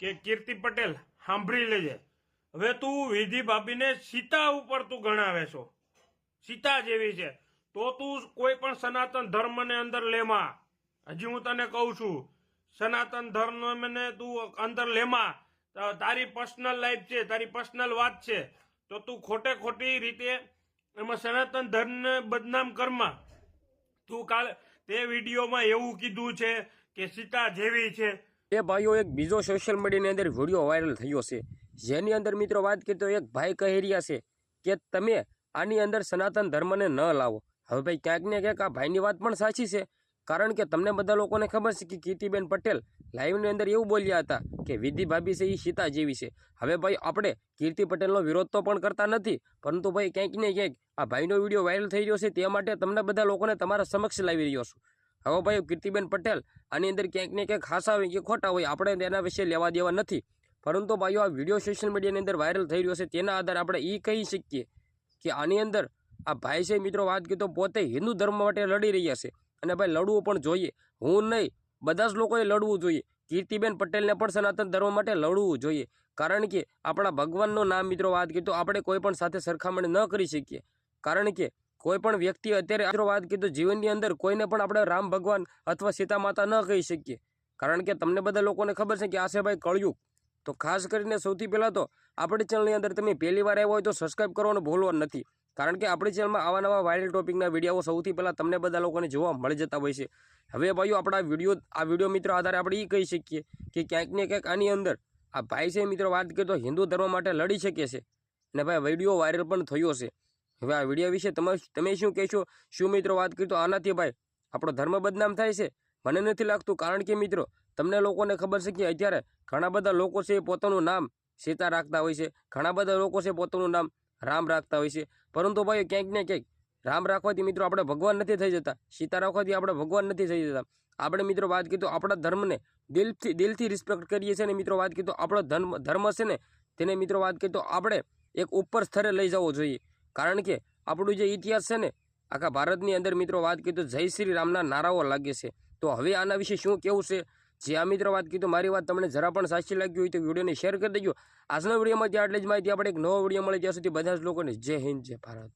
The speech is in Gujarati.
કે કીર્તિ પટેલ, સાંભળી લેજે. હવે તું વિધિ ભાભીને સીતા ઉપર તું ગણાવે છો. સીતા જેવી છે. તો તું કોઈ પણ સનાતન ધર્મને અંદર લેમાં હજી હું તને કહું છું, સનાતન ધર્મને તું અંદર લેમાં તારી પર્સનલ લાઈફ છે, તારી પર્સનલ વાત છે. તો તું ખોટે ખોટી રીતે એમાં સનાતન ધર્મને બદનામ કરમાં તું કાલે તે વિડીયોમાં એવું કીધું છે કે સીતા જેવી છે. એ ભાઈઓ, એક બીજો સોશિયલ મીડિયાની અંદર વીડિયો વાયરલ થયો છે. જેની અંદર મિત્રો વાત કરીએ તો એક ભાઈ કહી રહ્યા છે કે તમે આની અંદર સનાતન ધર્મને ન લાવો. હવે ભાઈ ક્યાંક ને ક્યાંક આ ભાઈની વાત પણ સાચી છે. કારણ કે તમને બધા લોકોને ખબર છે કે કીર્તિબેન પટેલ લાઈવની અંદર એવું બોલ્યા હતા કે વિધિ ભાભી છે એ સીતા જેવી છે. હવે ભાઈ આપણે કીર્તિ પટેલનો વિરોધ તો પણ કરતા નથી. પરંતુ ભાઈ ક્યાંક ને ક્યાંક આ ભાઈનો વીડિયો વાયરલ થઈ રહ્યો છે તે માટે તમને બધા લોકોને તમારા સમક્ષ લાવી રહ્યો છું. હવે ભાઈ કીર્તિબેન પટેલ, આની અંદર ક્યાંક ને ક્યાંક ખાસા હોય કે ખોટા હોય, આપણે તેના વિશે લેવા દેવા નથી. પરંતુ ભાઈઓ, આ વીડિયો સોશિયલ મીડિયાની અંદર વાયરલ થઈ રહ્યો છે, તેના આધારે આપણે એ કહી શકીએ કે આની અંદર આ ભાઈ છે, મિત્રો, વાત કીધો પોતે હિન્દુ ધર્મ માટે લડી રહ્યા છે. અને ભાઈ લડવું પણ જોઈએ. હું નહીં, બધા જ લોકોએ લડવું જોઈએ. કીર્તિબેન પટેલને પણ સનાતન ધર્મ માટે લડવું જોઈએ. કારણ કે આપણા ભગવાનનું નામ, મિત્રો, વાત કીધું આપણે કોઈ પણ સાથે સરખામણી ન કરી શકીએ. કારણ કે કોઈ પણ વ્યક્તિ અત્યારે આશરો વાત કીધું જીવનની અંદર કોઈને પણ આપણે રામ ભગવાન અથવા સીતા માતા ન કહી શકીએ. કારણ કે તમને બધા લોકોને ખબર છે કે આ છે ભાઈ કળયુગ. તો ખાસ કરીને સૌથી પહેલાં તો આપણી ચેનલની અંદર તમે પહેલી વાર આવ્યા હોય તો સબસ્ક્રાઈબ કરવાનું ભૂલવા નથી. કારણ કે આપણી ચેનલમાં આવા નવા વાયરલ ટોપિકના વીડિયો સૌથી પહેલાં તમને બધા લોકોને જોવા મળી જતા હોય છે. હવે ભાઈઓ આપણા વીડિયો, આ વીડિયો મિત્રો આધારે આપણે એ કહી શકીએ કે ક્યાંક ને ક્યાંક આની અંદર આ ભાઈ છે મિત્રો વાત કરીએ તો હિન્દુ ધર્મ માટે લડી શકે છે. અને ભાઈ વીડિયો વાયરલ પણ થયો છે. હવે આ વીડિયો વિશે તમે તમે શું કહેશો? શું મિત્રો વાત કરી? તો આનાથી ભાઈ, આપણો ધર્મ બદનામ થાય છે? મને નથી લાગતું, કારણ કે મિત્રો, તમને લોકોને ખબર છે કે અત્યારે ઘણા બધા લોકો છે એ પોતાનું નામ સીતા રાખતા હોય છે. ઘણા બધા લોકો છે પોતાનું નામ રામ રાખતા હોય છે. પરંતુ ભાઈ, ક્યાંક ને ક્યાંક રામ રાખવાથી મિત્રો આપણે ભગવાન નથી થઈ જતા. સીતા રાખવાથી આપણે ભગવાન નથી થઈ જતા. આપણે મિત્રો વાત કીધું આપણા ધર્મને દિલથી દિલથી રિસ્પેક્ટ કરીએ છીએ ને મિત્રો વાત કીધું આપણો ધર્મ ધર્મ છે ને, તેને મિત્રો વાત કીધું આપણે એક ઉપર સ્તરે લઈ જવો જોઈએ. કારણ કે આપણું જે ઇતિહાસ છે ને, આખા ભારતની અંદર મિત્રો વાત કીધું જય શ્રી રામના નારાઓ લાગે છે. તો હવે આના વિશે શું કેવું છે? જે આ મિત્રો વાત કીધું મારી વાત તમને જરા પણ સાચી લાગી હોય તો વિડીયોને શેર કરી દેજો. આજના વિડીયોમાં ત્યાં આટલી જ માહિતી આપણે એક નવો વીડિયો મળે ત્યાં સુધી બધા જ લોકોને જય હિન્દ, જય ભારત.